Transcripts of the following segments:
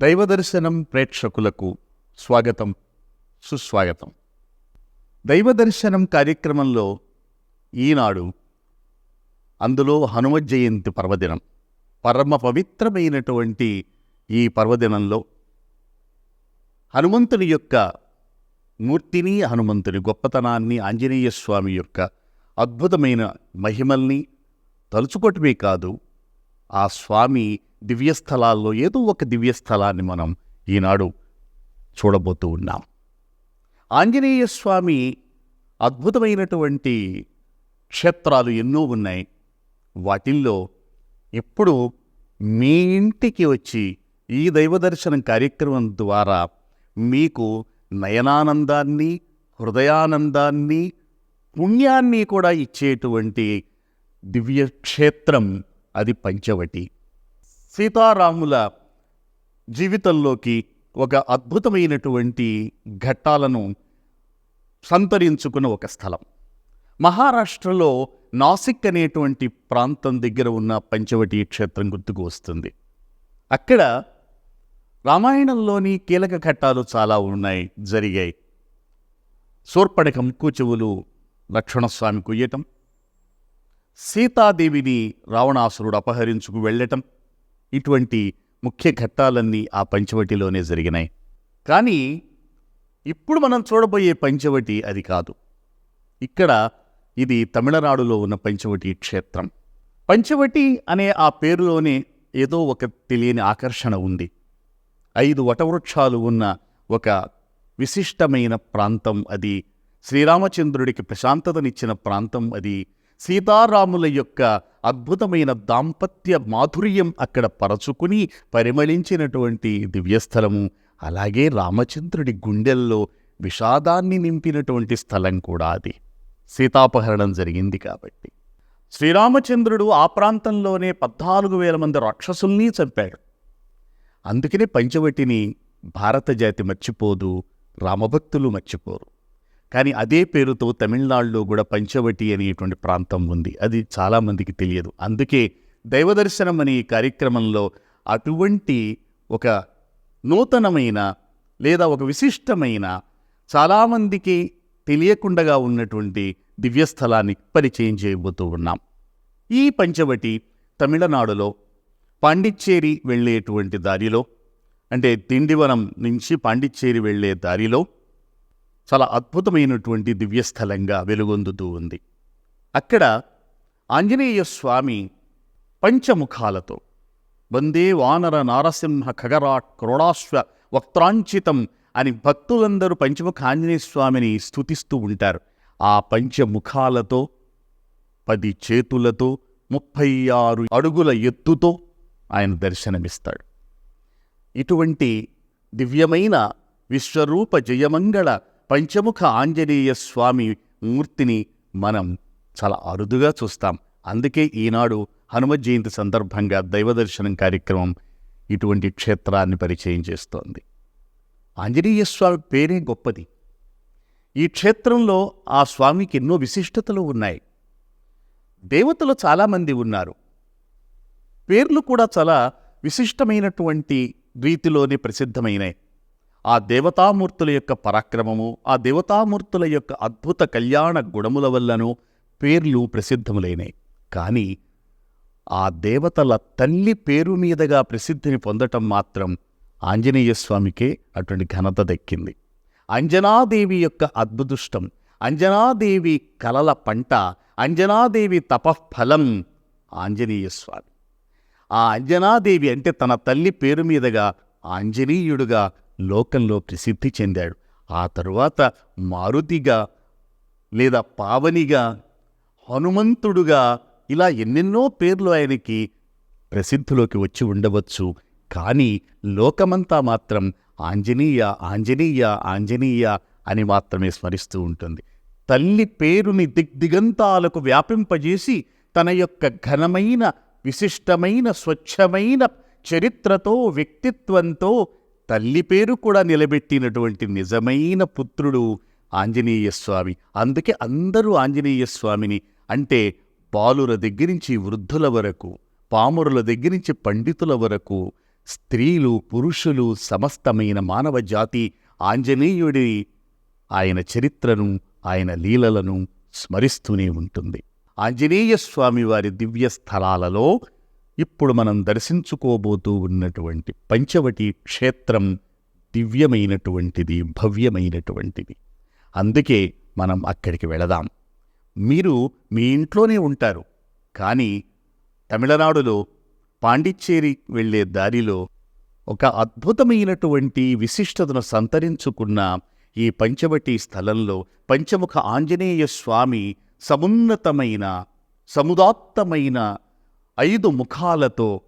దైవదర్శనం ప్రేక్షకులకు స్వాగతం సుస్వాగతం. దైవదర్శనం కార్యక్రమంలో ఈనాడు అందులో హనుమ జయంతి పర్వదినం పరమ పవిత్రమైనటువంటి ఈ పర్వదినంలో హనుమంతుని యొక్క మూర్తిని హనుమంతుని గొప్పతనాన్ని ఆంజనేయ స్వామి యొక్క అద్భుతమైన మహిమల్ని తలుచుకోవటమే కాదు ఆ స్వామి దివ్యస్థలాల్లో ఏదో ఒక దివ్యస్థలాన్ని మనం ఈనాడు చూడబోతూ ఉన్నాం. ఆంజనేయ స్వామి అద్భుతమైనటువంటి క్షేత్రాలు ఎన్నో ఉన్నాయి. వాటిల్లో ఎప్పుడు మీ ఇంటికి వచ్చి ఈ దైవదర్శనం కార్యక్రమం ద్వారా మీకు నయనానందాన్ని హృదయానందాన్ని పుణ్యాన్ని కూడా ఇచ్చేటువంటి దివ్యక్షేత్రం అది పంచవటి. సీతారాముల జీవితంలోకి ఒక అద్భుతమైనటువంటి ఘట్టాలను సంతరించుకున్న ఒక స్థలం. మహారాష్ట్రలో నాసిక్ అనేటువంటి ప్రాంతం దగ్గర ఉన్న పంచవటి క్షేత్రం గుర్తుకు వస్తుంది. అక్కడ రామాయణంలోని కీలక ఘట్టాలు చాలా ఉన్నాయి. జరిగాయి. శూర్పణకం కూచువులు లక్ష్మణస్వామి కుయ్యటం సీతాదేవిని రావణాసురుడు అపహరించుకు వెళ్ళటం ఇటువంటి ముఖ్య ఘట్టాలన్నీ ఆ పంచవటిలోనే జరిగినాయి. కానీ ఇప్పుడు మనం చూడబోయే పంచవటి అది కాదు. ఇక్కడ ఇది తమిళనాడులో ఉన్న పంచవటి క్షేత్రం. పంచవటి అనే ఆ పేరులోనే ఏదో ఒక తెలియని ఆకర్షణ ఉంది. ఐదు వటవృక్షాలు ఉన్న ఒక విశిష్టమైన ప్రాంతం అది. శ్రీరామచంద్రుడికి ప్రశాంతతనిచ్చిన ప్రాంతం అది. సీతారాముల యొక్క అద్భుతమైన దాంపత్య మాధుర్యం అక్కడ పరచుకుని పరిమళించినటువంటి దివ్యస్థలము అలాగే రామచంద్రుడి గుండెల్లో విషాదాన్ని నింపినటువంటి స్థలం కూడా అది. సీతాపహరణం జరిగింది కాబట్టి. శ్రీరామచంద్రుడు ఆ ప్రాంతంలోనే పద్నాలుగు వేల మంది రాక్షసుల్ని చంపాడు. అందుకనే పంచవటిని భారత జాతి మర్చిపోదు రామభక్తులు మర్చిపోరు. కానీ అదే పేరుతో తమిళనాడులో కూడా పంచవటి అనేటువంటి ప్రాంతం ఉంది. అది చాలామందికి తెలియదు. అందుకే దైవదర్శనం అనే ఈ కార్యక్రమంలో అటువంటి ఒక నూతనమైన లేదా ఒక విశిష్టమైన చాలామందికి తెలియకుండా ఉన్నటువంటి దివ్యస్థలాన్ని పరిచయం చేయబోతూ ఉన్నాం. ఈ పంచవటి తమిళనాడులో పాండిచ్చేరి వెళ్ళేటువంటి దారిలో అంటే తిండివనం నుంచి పాండిచ్చేరి వెళ్ళే దారిలో చాలా అద్భుతమైనటువంటి దివ్యస్థలంగా వెలుగొందుతూ ఉంది. అక్కడ ఆంజనేయ స్వామి పంచముఖాలతో వందే వానర నారసింహ ఖగరాట్ క్రోడాశ్వ వక్త్రాంచితం అని భక్తులందరూ పంచముఖ ఆంజనేయ స్వామిని స్తుతిస్తూ ఉంటారు. ఆ పంచముఖాలతో పది చేతులతో ముప్పై ఆరు అడుగుల ఎత్తుతో ఆయన దర్శనమిస్తాడు. ఇటువంటి దివ్యమైన విశ్వరూప జయమంగళ పంచముఖ ఆంజనేయ స్వామి మూర్తిని మనం చాలా అరుదుగా చూస్తాం. అందుకే ఈనాడు హనుమ జయంతి సందర్భంగా దైవదర్శనం కార్యక్రమం ఇటువంటి క్షేత్రాన్ని పరిచయం చేస్తోంది. ఆంజనేయ స్వామి పేరే గొప్పది. ఈ క్షేత్రంలో ఆ స్వామికి ఎన్నో విశిష్టతలు ఉన్నాయి. దేవతలు చాలామంది ఉన్నారు. పేర్లు కూడా చాలా విశిష్టమైనటువంటి రీతిలోనే ప్రసిద్ధమైనాయి ఆ దేవతామూర్తుల యొక్క పరాక్రమము ఆ దేవతామూర్తుల యొక్క అద్భుత కళ్యాణ గుణముల వల్లను పేర్లు ప్రసిద్ధములైనాయి కానీ ఆ దేవతల తల్లి పేరు మీదుగా ప్రసిద్ధిని పొందటం మాత్రం ఆంజనేయ స్వామికే అటువంటి ఘనత దక్కింది. అంజనాదేవి యొక్క అద్భుతుష్టం అంజనాదేవి కలల పంట అంజనాదేవి తపఫలం ఆంజనేయ స్వామి. ఆ అంజనాదేవి అంటే తన తల్లి పేరు మీదుగా ఆంజనేయుడుగా లోకంలో ప్రసిద్ధి చెందాడు. ఆ తరువాత మారుతిగా లేదా పావనిగా హనుమంతుడుగా ఇలా ఎన్నెన్నో పేర్లు ఆయనకి ప్రసిద్ధిలోకి వచ్చి ఉండవచ్చు. కానీ లోకమంతా మాత్రం ఆంజనేయ ఆంజనేయ ఆంజనేయ అని మాత్రమే స్మరిస్తూ ఉంటుంది. తల్లి పేరుని దిగ్దిగంతాలకు వ్యాపింపజేసి తన యొక్క ఘనమైన విశిష్టమైన స్వచ్ఛమైన చరిత్రతో వ్యక్తిత్వంతో తల్లి పేరు కూడా నిలబెట్టినటువంటి నిజమైన పుత్రుడు ఆంజనేయ స్వామి. అందుకే అందరూ ఆంజనేయ స్వామిని అంటే బాలుర దగ్గరించి వృద్ధుల వరకు పామురుల దగ్గరించి పండితుల వరకు స్త్రీలు పురుషులు సమస్తమైన మానవ జాతి ఆంజనేయుడి ఆయన చరిత్రను ఆయన లీలలను స్మరిస్తూనే ఉంటుంది. ఆంజనేయ స్వామివారి దివ్య స్థలాలలో ఇప్పుడు మనం దర్శించుకోబోతూ ఉన్నటువంటి పంచవటి క్షేత్రం దివ్యమైనటువంటిది భవ్యమైనటువంటిది. అందుకే మనం అక్కడికి వెళదాం. మీరు మీ ఇంట్లోనే ఉంటారు. కానీ తమిళనాడులో పాండిచ్చేరి వెళ్ళే దారిలో ఒక అద్భుతమైనటువంటి విశిష్టతను సంతరించుకున్న ఈ పంచవటి స్థలంలో పంచముఖ ఆంజనేయ స్వామి సమున్నతమైన సముదాత్తమైన ఐదు ముఖాలతో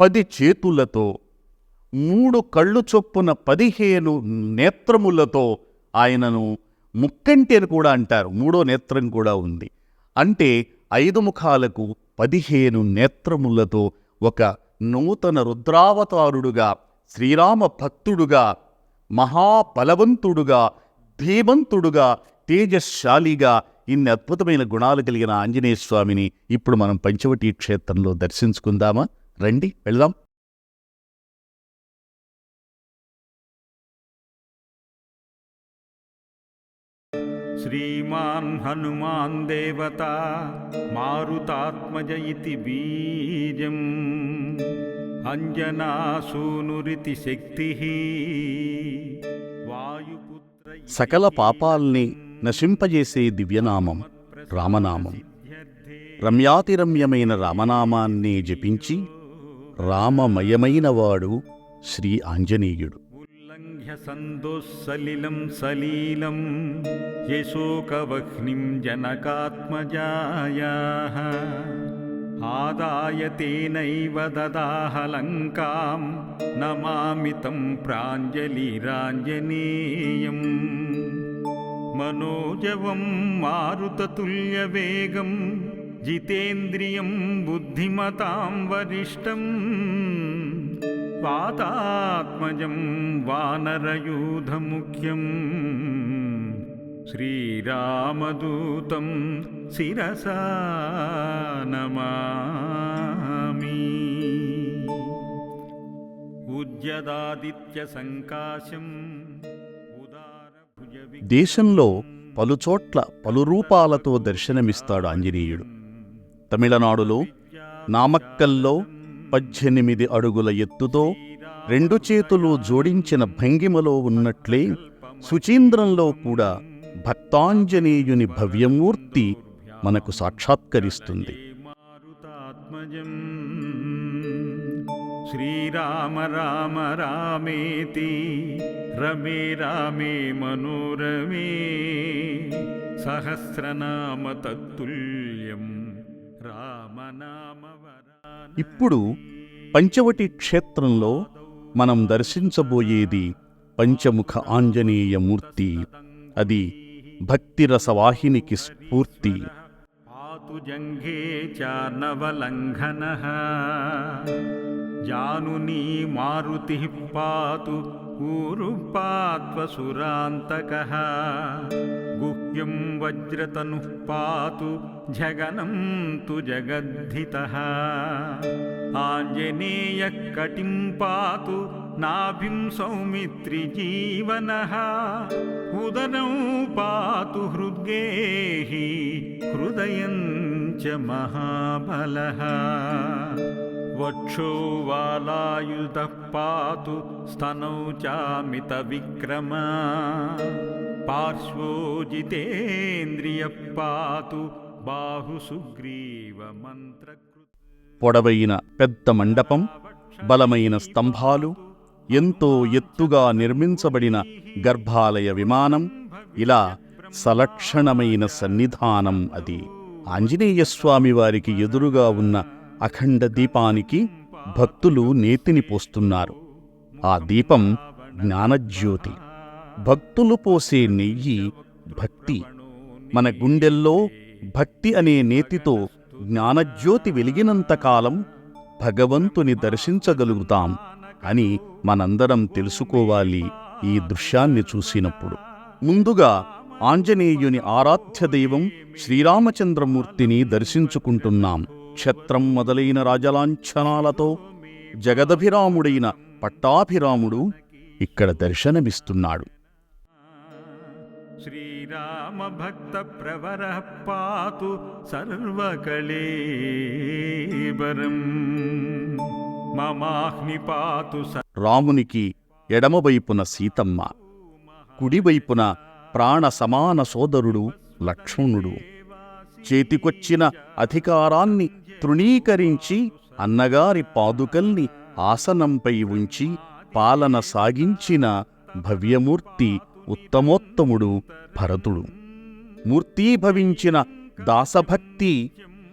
పది చేతులతో మూడు కళ్ళు చొప్పున పదిహేను నేత్రములతో ఆయనను ముక్కంటి అని కూడా అంటారు. మూడో నేత్రం కూడా ఉంది. అంటే ఐదు ముఖాలకు పదిహేను నేత్రములతో ఒక నూతన రుద్రావతారుడుగా శ్రీరామ భక్తుడుగా మహాబలవంతుడుగా ధీమంతుడుగా తేజశాలిగా ఇన్ని అద్భుతమైన గుణాలు కలిగిన ఆంజనేయ స్వామిని ఇప్పుడు మనం పంచవటి క్షేత్రంలో దర్శించుకుందామా? రండి వెళ్దాం. శ్రీమాన్ హనుమాన్ దేవత మారుతాత్మజ ఇతి బీజం అంజనాసూనురితి శక్తి వాయుపుత్ర సకల పాపాల్ని నశింపజేసే దివ్యనామం రామనామం. రమ్యాతిరమ్యమైన రామనామాన్ని జపించి రామమయమైనవాడు శ్రీ ఆంజనేయుడు. సందుస్సలిలం సలీలం యశోకవహ్నిం జనకాత్మజాయా. ఆదాయ తేనైవ దదాహలంకాం నమామితం ప్రాంజలిరాంజనేయం मनोजवं मारुततुल्यवेगं जितेन्द्रियं बुद्धिमतां वरिष्ठम् वातात्मजं वानरयूधमुख्यम् श्रीरामदूतं शिरसा नमामि। उद्यदादित्यसङ्काशम् उदारभुजवि దేశంలో పలుచోట్ల పలు రూపాలతో దర్శనమిస్తాడు ఆంజనేయుడు. తమిళనాడులో నామక్కల్లో పద్దెనిమిది అడుగుల ఎత్తుతో రెండు చేతులు జోడించిన భంగిమలో ఉన్నట్లే సుచీంద్రంలో కూడా భక్తాంజనేయుని భవ్యమూర్తి మనకు సాక్షాత్కరిస్తుంది. శ్రీరామ రామ రామేతి. రమే రామే మనోరమే. సహస్రనామ తత్తుల్యం. రామనామ ఇప్పుడు పంచవటి క్షేత్రంలో మనం దర్శించబోయేది పంచముఖ ఆంజనేయ మూర్తి. అది భక్తిరసవాహినికి స్ఫూర్తి. పాతు జంఘే చార్ణవలంఘన जानुनी मारुतिः पातु ऊरुपात्वसुरान्तकः गुह्यं वज्रतनुः पातु झगनं तु जगद्धितः आञ्जनेयः कटिं पातु नाभिं सौमित्रिजीवनः उदरं पातु हृद्गेहि हृदयं च महाबलः वक्षो वालायुधः पातु स्तनौ चामितविक्रमा पार्श्वो जितेन्द्रियः पातु बाहुसुग्रीवमन्त्रकृत् పొడవైన పెద్ద మండపం బలమైన స్తంభాలు ఎంతో ఎత్తుగా నిర్మించబడిన గర్భాలయ విమానం ఇలా సలక్షణమైన సన్నిధానం అది ఆంజనేయ స్వామి వారికి ఎదురుగా ఉన్న అఖండ దీపానికి భక్తులు నేతిని పోస్తున్నారు. ఆ దీపం జ్ఞానజ్యోతి. భక్తులు పోసే నెయ్యి భక్తి. మన గుండెల్లో భక్తి అనే నేతితో జ్ఞానజ్యోతి వెలిగినంతకాలం భగవంతుని దర్శించగలుగుతాం అని మనందరం తెలుసుకోవాలి ఈ దృశ్యాన్ని చూసినప్పుడు. ముందుగా ఆంజనేయుని ఆరాధ్య దైవం శ్రీరామచంద్రమూర్తిని దర్శించుకుంటున్నాం. నక్షత్రం మొదలైన రాజలాంఛనాలతో జగదభిరాముడైన పట్టాభిరాముడు ఇక్కడ దర్శనమిస్తున్నాడు. శ్రీరామ భక్త ప్రవర పాతు మమాహ్ని పాతు రామునికి ఎడమవైపున సీతమ్మ కుడివైపున ప్రాణ సమాన సోదరుడు లక్ష్మణుడు. చేతికొచ్చిన అధికారాన్ని తృణీకరించి అన్నగారి పాదుకల్ని ఆసనంపై ఉంచి పాలన సాగించిన భవ్యమూర్తి ఉత్తమోత్తముడు భరతుడు. మూర్తీభవించిన దాసభక్తి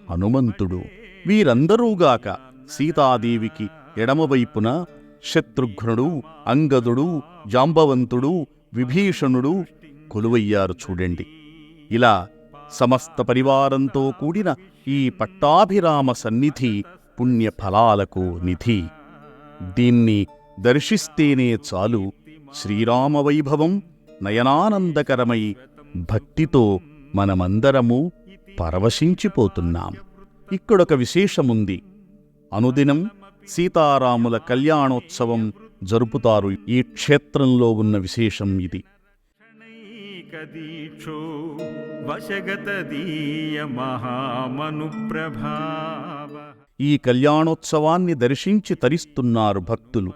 హనుమంతుడు. వీరందరూగాక సీతాదేవికి ఎడమవైపున శత్రుఘ్నుడు అంగదుడు జాంబవంతుడు విభీషణుడు కొలువయ్యారు చూడండి. ఇలా సమస్త పరివారంతో కూడిన ఈ పట్టాభిరామ సన్నిధి పుణ్యఫలాలకు నిధి. దీన్ని దర్శిస్తేనే చాలు శ్రీరామ వైభవం నయనానందకరమై భక్తితో మనమందరము పరవశించిపోతున్నాం. ఇక్కడొక విశేషముంది. అనుదినం సీతారాముల కళ్యాణోత్సవం జరుపుతారు ఈ క్షేత్రంలో ఉన్న విశేషం ఇది. ఏకదీక్షో మహామను మహామనుప్రభావ. ఈ కళ్యాణోత్సవాన్ని దర్శించి తరిస్తున్నారు భక్తులు.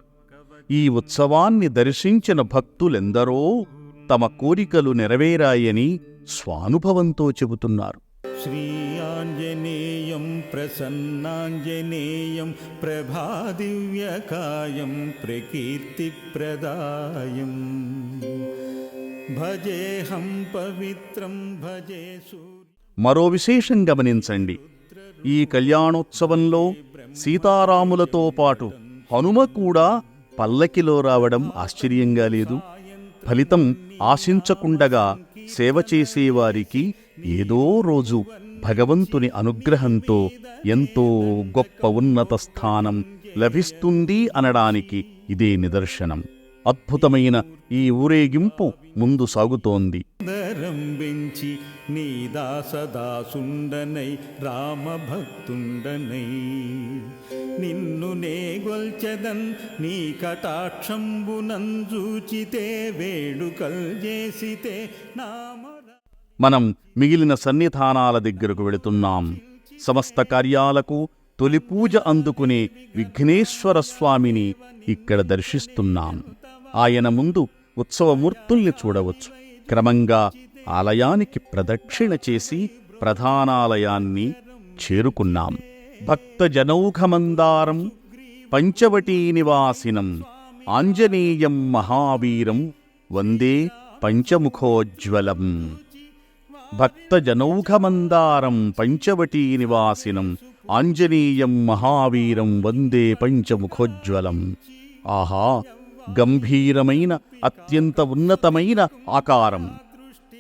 ఈ ఉత్సవాన్ని దర్శించిన భక్తులెందరో తమ కోరికలు నెరవేరాయని స్వానుభవంతో చెబుతున్నారు. శ్రీ ఆంజనేయం ప్రసన్నాంజనేయం ప్రభాదివ్యకాయం ప్రకీర్తిప్రదాయం. భజేహం పవిత్రం భజే మరో విశేషం గమనించండి. ఈ కళ్యాణోత్సవంలో సీతారాములతో పాటు హనుమ కూడా పల్లకిలో రావడం ఆశ్చర్యంగా లేదు. ఫలితం ఆశించకుండగా సేవ చేసేవారికి ఏదో రోజు భగవంతుని అనుగ్రహంతో ఎంతో గొప్ప ఉన్నత స్థానం లభిస్తుంది అనడానికి ఇదే నిదర్శనం. అద్భుతమైన ఈ ఊరేగింపు ముందు సాగుతోంది. దరం వెంచి నీ దాసదాసుండనై రామభక్తుండనై. నిన్ను నే గొల్చెదన్ నీ కటాక్షంబునంజూచితే వేడుకల్ చేసితే నామర మనం మిగిలిన సన్నిధానాల దగ్గరకు వెళుతున్నాం. సమస్త కార్యాలకు తొలి పూజ అందుకునే విఘ్నేశ్వర స్వామిని ఇక్కడ దర్శిస్తున్నాం. ఆయన ముందు ఉత్సవమూర్తుల్ని చూడవచ్చు. క్రమంగా ఆలయానికి ప్రదక్షిణ చేసి ప్రధానాలయాన్ని చేరుకున్నాం. భక్తజనౌఘమందారం పంచవటీనివాసినం ఆంజనేయం మహావీరం వందే పంచముఖోజ్వలం. భక్తజనౌఘమందారం పంచవటీనివాసినం ఆంజనేయం మహావీరం వందే పంచముఖోజ్వలం. ఆహా! గంభీరమైన అత్యంత ఉన్నతమైన ఆకారం.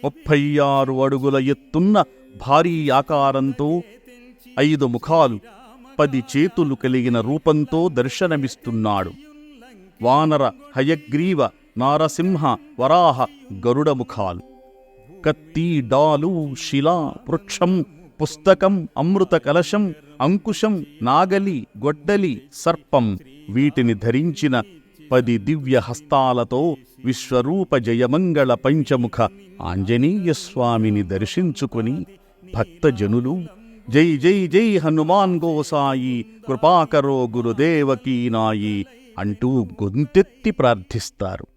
ముప్పై ఆరు అడుగుల ఎత్తున్న భారీ ఆకారంతో ఐదు ముఖాలు పది చేతులు కలిగిన రూపంతో దర్శనమిస్తున్నాడు. వానర హయగ్రీవ నారసింహ వరాహ గరుడ ముఖాలు. కత్తి డాలు శిలా వృక్షం పుస్తకం అమృత కలశం అంకుశం నాగలి గొడ్డలి సర్పం వీటిని ధరించిన పది దివ్య హస్తాలతో విశ్వరూప జయమంగళ పంచముఖ ఆంజనేయస్వామిని దర్శించుకుని భక్తజనులు జై జై జై హనుమాన్ గోసాయి కృపాకరో గురుదేవకీనాయి అంటూ గొంతెత్తి ప్రార్థిస్తారు.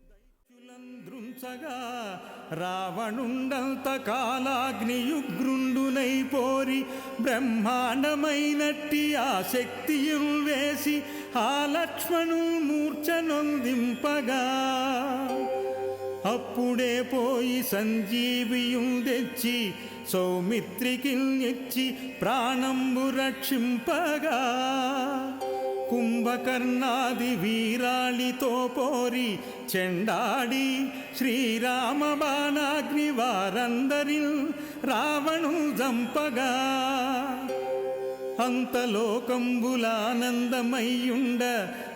రావణుండంత కాలాగ్నియుగ్రుండునై పోరి బ్రహ్మాండమైనట్టి ఆ శక్తియుల్ వేసి ఆ లక్ష్మణు మూర్ఛనొందింపగా అప్పుడే పోయి సంజీవియుం తెచ్చి సౌమిత్రికి ప్రాణంబు రక్షింపగా కుంభకర్ణాది వీరాళితో పోరి చెండాడి శ్రీరామ బాణాగ్ని వారందరి రావణు జంపగా అంతలోకంబులానందమయ్యుండ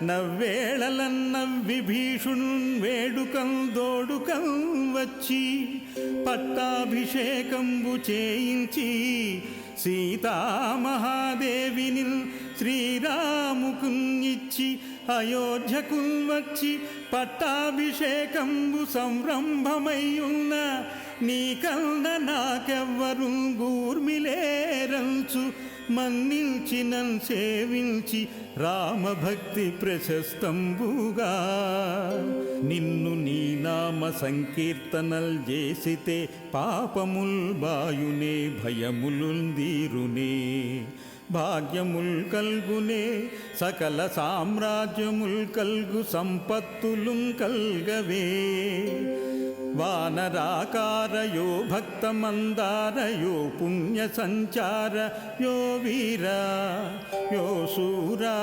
నవ్వేళలన్న విభీషుణు వేడుకం దోడుకం వచ్చి పట్టాభిషేకంబు చేయించి సీతామహాదేవిని శ్రీరాముకు ఇచ్చి అయోధ్యకు వచ్చి పట్టాభిషేకంబు సంరంభమయ్యున్న నీకన్న నాకెవ్వరు గూర్మిలేరంచు మన్నించినం సేవించి రామభక్తి ప్రశస్తంబుగా. నిన్ను నీ నామ సంకీర్తనల్ చేసితే పాపముల్ బాయునే భయములుందీరునే భాగ్యముల్ కల్గునే సకల సామ్రాజ్యముల్ కల్గు సంపత్తులు కల్గవే. వానరాకారయో భక్తమందారయో పుణ్య సంచార యో వీరా యో శూరా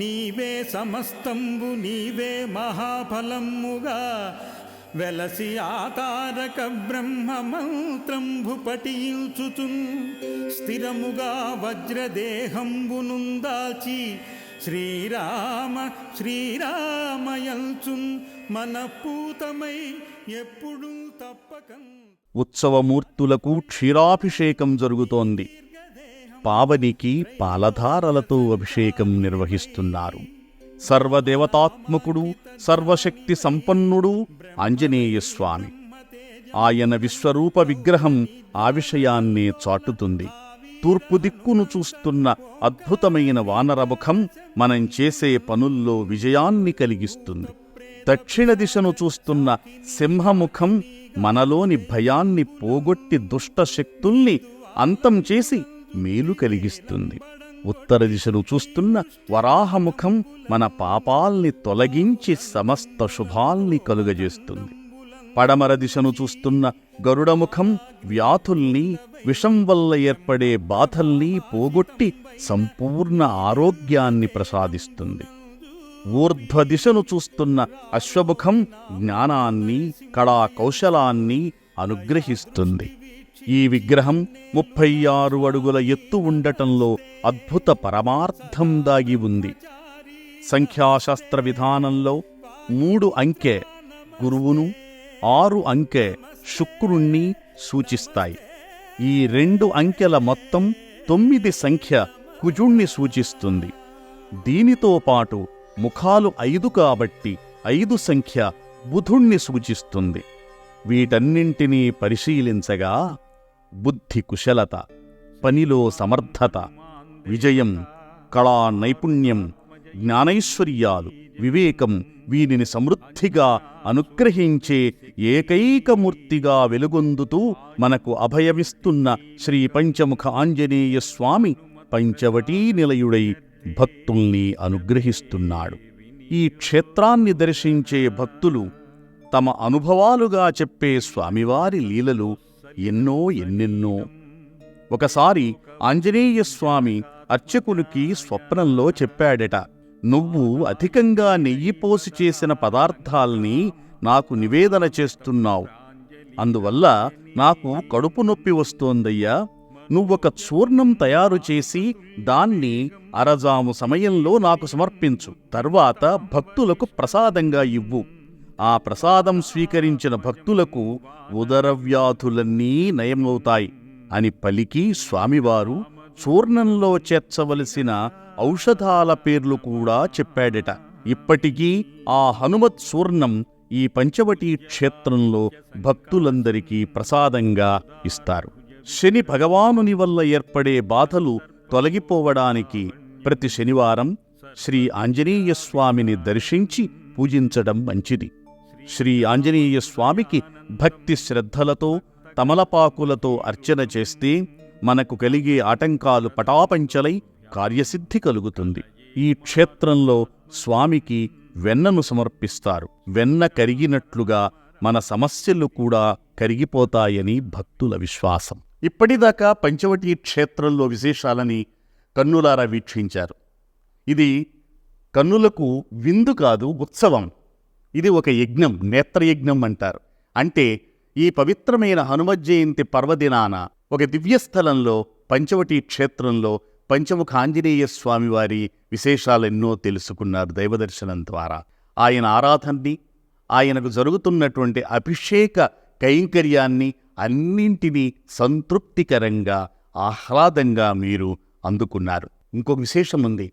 నీవే సమస్తంబు నీవే మహాఫలముగా వెలసి ఆతారక బ్రహ్మ మంత్రంభు పఠించుచున్ స్థిరముగా వజ్రదేహంబునుందాచి శ్రీరామ శ్రీరామయంచున్ మనపూతమై ఎప్పుడు తప్పకం. ఉత్సవమూర్తులకు క్షీరాభిషేకం జరుగుతోంది. పావనికి పాలధారలతో అభిషేకం నిర్వహిస్తున్నారు. సర్వదేవతాత్మకుడు సర్వశక్తి సంపన్నుడు ఆంజనేయ స్వామి. ఆయన విశ్వరూప విగ్రహం ఆ విషయాన్నే చాటుతుంది. తూర్పు దిక్కును చూస్తున్న అద్భుతమైన వానరముఖం మనం చేసే పనుల్లో విజయాన్ని కలిగిస్తుంది. దక్షిణ దిశను చూస్తున్న సింహముఖం మనలోని భయాన్ని పోగొట్టి దుష్ట శక్తుల్ని అంతం చేసి మేలు కలిగిస్తుంది. ఉత్తర దిశను చూస్తున్న వరాహముఖం మన పాపాల్ని తొలగించి సమస్త శుభాల్ని కలుగజేస్తుంది. పడమర దిశను చూస్తున్న గరుడముఖం వ్యాధుల్ని విషం వల్ల ఏర్పడే బాధల్ని పోగొట్టి సంపూర్ణ ఆరోగ్యాన్ని ప్రసాదిస్తుంది. ఊర్ధ్వ దిశను చూస్తున్న అశ్వముఖం జ్ఞానాన్ని కళా కౌశలాన్ని అనుగ్రహిస్తుంది. ఈ విగ్రహం ముప్పై ఆరు అడుగుల ఎత్తు ఉండటంలో అద్భుత పరమార్థం దాగి ఉంది. సంఖ్యాశాస్త్ర విధానంలో మూడు అంకె గురువును ఆరు అంకె శుక్రుణ్ణి సూచిస్తాయి. ఈ రెండు అంకెల మొత్తం తొమ్మిది సంఖ్య కుజుణ్ణి సూచిస్తుంది. దీనితో పాటు ముఖాలు ఐదు కాబట్టి ఐదు సంఖ్య బుధుణ్ణి సూచిస్తుంది. వీటన్నింటినీ పరిశీలించగా బుద్ధి కుశలత పనిలో సమర్థత విజయం కళా నైపుణ్యం జ్ఞానైశ్వర్యాలు వివేకం వీనిని సమృద్ధిగా అనుగ్రహించే ఏకైకమూర్తిగా వెలుగొందుతూ మనకు అభయమిస్తున్న శ్రీ పంచముఖ ఆంజనేయ స్వామి పంచవటీ నిలయుడై భక్తుల్ని అనుగ్రహిస్తున్నాడు. ఈ క్షేత్రాన్ని దర్శించే భక్తులు తమ అనుభవాలుగా చెప్పే స్వామివారి లీలలు ఎన్నో ఎన్నెన్నో. ఒకసారి ఆంజనేయస్వామి అర్చకునికి స్వప్నంలో చెప్పాడట నువ్వు అధికంగా నెయ్యి పోసి చేసిన పదార్థాల్ని నాకు నివేదన చేస్తున్నావు. అందువల్ల నాకు కడుపు నొప్పి వస్తోందయ్యా. నువ్వొక చూర్ణం తయారు చేసి దాన్ని అరజాము సమయంలో నాకు సమర్పించు. తర్వాత భక్తులకు ప్రసాదంగా ఇవ్వు. ఆ ప్రసాదం స్వీకరించిన భక్తులకు ఉదరవ్యాధులన్నీ నయమవుతాయి. అని పలికి స్వామివారు చూర్ణంలో చేర్చవలసిన ఔషధాల పేర్లు కూడా చెప్పాడట. ఇప్పటికీ ఆ హనుమత్ చూర్ణం ఈ పంచవటీ క్షేత్రంలో భక్తులందరికీ ప్రసాదంగా ఇస్తారు. శని భగవానుని వల్ల ఏర్పడే బాధలు తొలగిపోవడానికి ప్రతి శనివారం శ్రీ ఆంజనేయ స్వామిని దర్శించి పూజించడం మంచిది. శ్రీ ఆంజనేయ స్వామికి భక్తి శ్రద్ధలతో తమలపాకులతో అర్చన చేస్తే మనకు కలిగే ఆటంకాలు పటాపంచలై కార్యసిద్ధి కలుగుతుంది. ఈ క్షేత్రంలో స్వామికి వెన్నను సమర్పిస్తారు. వెన్న కరిగినట్లుగా మన సమస్యలు కూడా కరిగిపోతాయని భక్తుల విశ్వాసం. ఇప్పటిదాకా పంచవటి క్షేత్రంలో విశేషాలని కన్నులారా వీక్షించారు. ఇది కన్నులకు విందు కాదు ఉత్సవం. ఇది ఒక యజ్ఞం నేత్రయజ్ఞం అంటారు. అంటే ఈ పవిత్రమైన హనుమ జయంతి పర్వదినాన ఒక దివ్యస్థలంలో పంచవటి క్షేత్రంలో పంచముఖ ఆంజనేయ స్వామివారి విశేషాలెన్నో తెలుసుకున్నారు దైవదర్శనం ద్వారా. ఆయన ఆరాధనని ఆయనకు జరుగుతున్నటువంటి అభిషేక కైంకర్యాన్ని అన్నింటినీ సంతృప్తికరంగా ఆహ్లాదంగా మీరు అందుకున్నారు. ఇంకొక విశేషం ఉంది.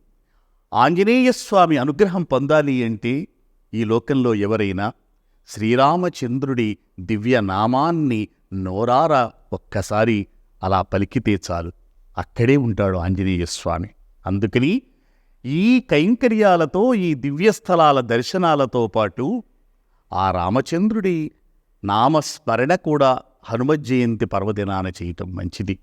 ఆంజనేయ స్వామి అనుగ్రహం పొందాలి అంటే ఈ లోకంలో ఎవరైనా శ్రీరామచంద్రుడి దివ్య నామాన్ని నోరారా ఒక్కసారి అలా పలికితే చాలు. అక్కడే ఉంటాడు ఆంజనేయ స్వామి. అందుకని ఈ కైంకర్యాలతో ఈ దివ్యస్థలాల దర్శనాలతో పాటు ఆ రామచంద్రుడి నామస్మరణ కూడా హనుమత్ జయంతి పర్వదినాన చేయటం మంచిది.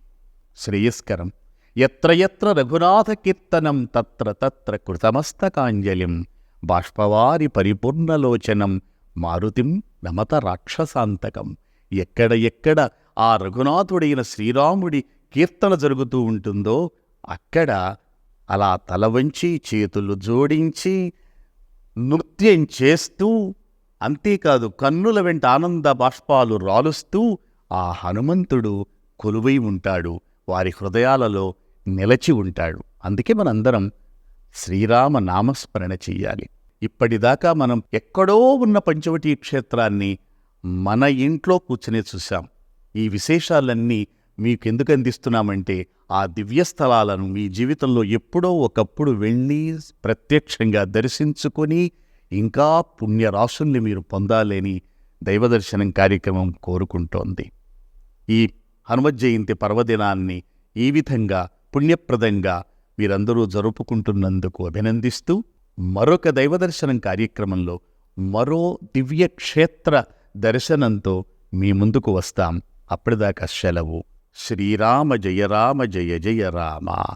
శ్రేయస్కరం. ఎత్ర ఎత్ర రఘునాథ కీర్తనం తత్ర తత్ర కృతమస్తకాంజలిం. బాష్పవారి పరిపూర్ణలోచనం. మారుతిం నమత రాక్షసాంతకం. ఎక్కడ ఎక్కడ ఆ రఘునాథుడైన శ్రీరాముడి కీర్తన జరుగుతూ ఉంటుందో అక్కడ అలా తల వంచి చేతులు జోడించి నృత్యం చేస్తూ అంతేకాదు కన్నుల వెంట ఆనంద బాష్పాలు రాలుస్తూ ఆ హనుమంతుడు కొలువై ఉంటాడు. వారి హృదయాలలో నిలచి ఉంటాడు. అందుకే మనందరం శ్రీరామ నామస్మరణ చెయ్యాలి. ఇప్పటిదాకా మనం ఎక్కడో ఉన్న పంచవటీ క్షేత్రాన్ని మన ఇంట్లో కూర్చునే చూశాం. ఈ విశేషాలన్నీ మీకు ఎందుకు అందిస్తున్నామంటే ఆ దివ్యస్థలాలను మీ జీవితంలో ఎప్పుడో ఒకప్పుడు వెళ్ళి ప్రత్యక్షంగా దర్శించుకొని ఇంకా పుణ్యరాశుల్ని మీరు పొందాలని దైవదర్శనం కార్యక్రమం కోరుకుంటోంది. ఈ హనుమజ్జయంతి పర్వదినాన్ని ఈ విధంగా పుణ్యప్రదంగా మీరందరూ జరుపుకుంటున్నందుకు అభినందిస్తూ మరొక దైవదర్శనం కార్యక్రమంలో మరో దివ్యక్షేత్ర దర్శనంతో మీ ముందుకు వస్తాం. అప్పటిదాకా సెలవు. శ్రీరామ జయ రామ జయ జయ రామ.